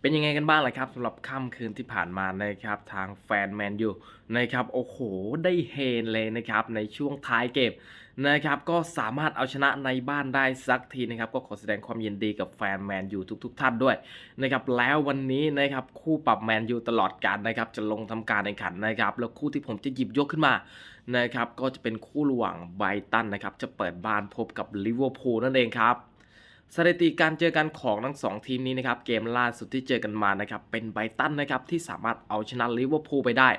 เป็นยังไงกันบ้างล่ะครับสำหรับค่ำคืนที่ผ่านมานะครับทางแฟนแมนยูนะครับโอ้โหได้เฮนเลยนะครับในช่วงท้ายเกมนะครับก็สามารถเอาชนะในบ้านได้สักทีนะครับก็ขอแสดงความยินดีกับแฟนแมนยูทุกๆท่านด้วยนะครับแล้ววันนี้นะครับคู่ปรับแมนยูตลอดการนะครับจะลงทำการแข่งขันนะครับแล้วคู่ที่ผมจะหยิบยกขึ้นมานะครับก็จะเป็นคู่ระหว่างไบตันนะครับจะเปิดบ้านพบกับลิเวอร์พูลนั่นเองครับ สถิติการเจอกันของทั้งสองทีมนี้นะครับเกมล่าสุดที่เจอกันมานะครับเป็นไบตันนะครับที่สามารถเอาชนะลิเวอร์พูลไปได้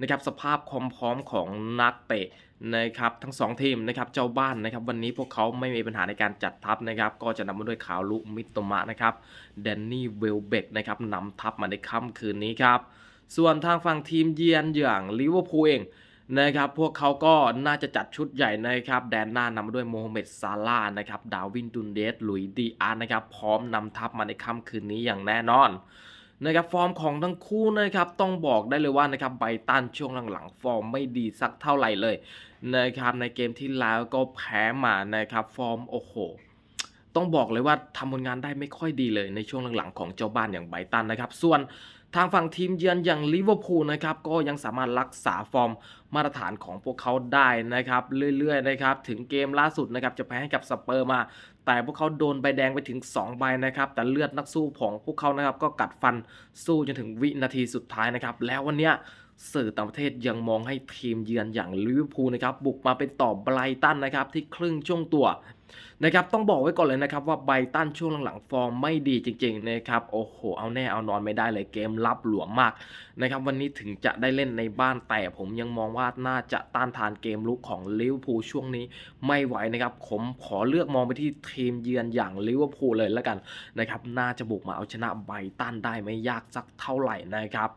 นะครับสภาพความพร้อมของนักเตะนะครับทั้งสองทีมนะครับเจ้าบ้านนะครับวันนี้พวกเขาไม่มีปัญหาในการจัดทัพนะครับก็จะนำมาด้วยขาวลุมิโตมะนะครับแดนนี่เวลเบกนะครับนำทัพมาในค่ำคืนนี้ครับส่วนทางฝั่งทีมเยือนอย่างลิเวอร์พูลเอง นะครับพวกเขาก็น่าจะจัดชุดใหญ่นะครับแดนหน้านำมาด้วยโมฮัมเหม็ดซาลานะครับดาวินดุนเดสหลุยดีอาร์นะครับพร้อมนำทัพมาในค่ำคืนนี้อย่างแน่นอนนะครับฟอร์มของทั้งคู่นะครับต้องบอกได้เลยว่านะครับไบตันช่วงหลังๆ ฟอร์มไม่ดีสักเท่าไหร่เลยนะครับในเกมที่แล้วก็แพ้มานะครับฟอร์มโอ้โห ต้องบอกเลยว่าทำผลงานได้ไม่ค่อยดีเลยในช่วงหลังๆของเจ้าบ้านอย่างไบรตันนะครับ ส่วนทางฝั่งทีมเยือนอย่างลิเวอร์พูลนะครับก็ยังสามารถรักษาฟอร์มมาตรฐานของพวกเขาได้นะครับ เรื่อยๆนะครับถึงเกมล่าสุดนะครับจะแพ้ให้กับสเปอร์มา แต่พวกเขาโดนใบแดงไปถึง 2 ใบนะครับ แต่เลือดนักสู้ของพวกเขานะครับก็กัดฟันสู้จนถึงวินาทีสุดท้ายนะครับ แล้ววันเนี้ย สื่อต่างประเทศยังมองให้ทีมเยือนอย่างลิเวอร์พูลนะครับบุกมาเป็นต่อไบรตันนะครับที่ครึ่งช่วงตัวนะครับต้องบอกไว้ก่อนเลยนะครับว่าไบรตันช่วงหลังๆฟอร์มไม่ดีจริงๆนะครับโอ้โหเอาแน่เอานอนไม่ได้เลยเกมรับหลวมมากนะครับวันนี้ถึงจะได้เล่นในบ้านแต่ผมยังมองว่าน่าจะต้านทานเกมลุกของลิเวอร์พูลช่วงนี้ไม่ไหวนะครับผมขอเลือกมองไปที่ทีมเยือนอย่างลิเวอร์พูลเลยแล้วกันนะครับน่าจะบุกมาเอาชนะไบรตันได้ไม่ยากสักเท่าไหร่นะครับ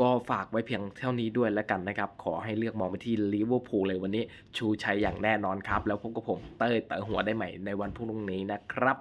ก็ฝากไว้เพียงเท่านี้ด้วยแล้วกันนะครับ ขอให้เลือกมองไปที่ลิเวอร์พูลเลยวันนี้ ชูชัยอย่างแน่นอนครับ แล้วพบกับผมเต้ยเต๋อหัวได้ใหม่ในวันพรุ่งนี้นะครับ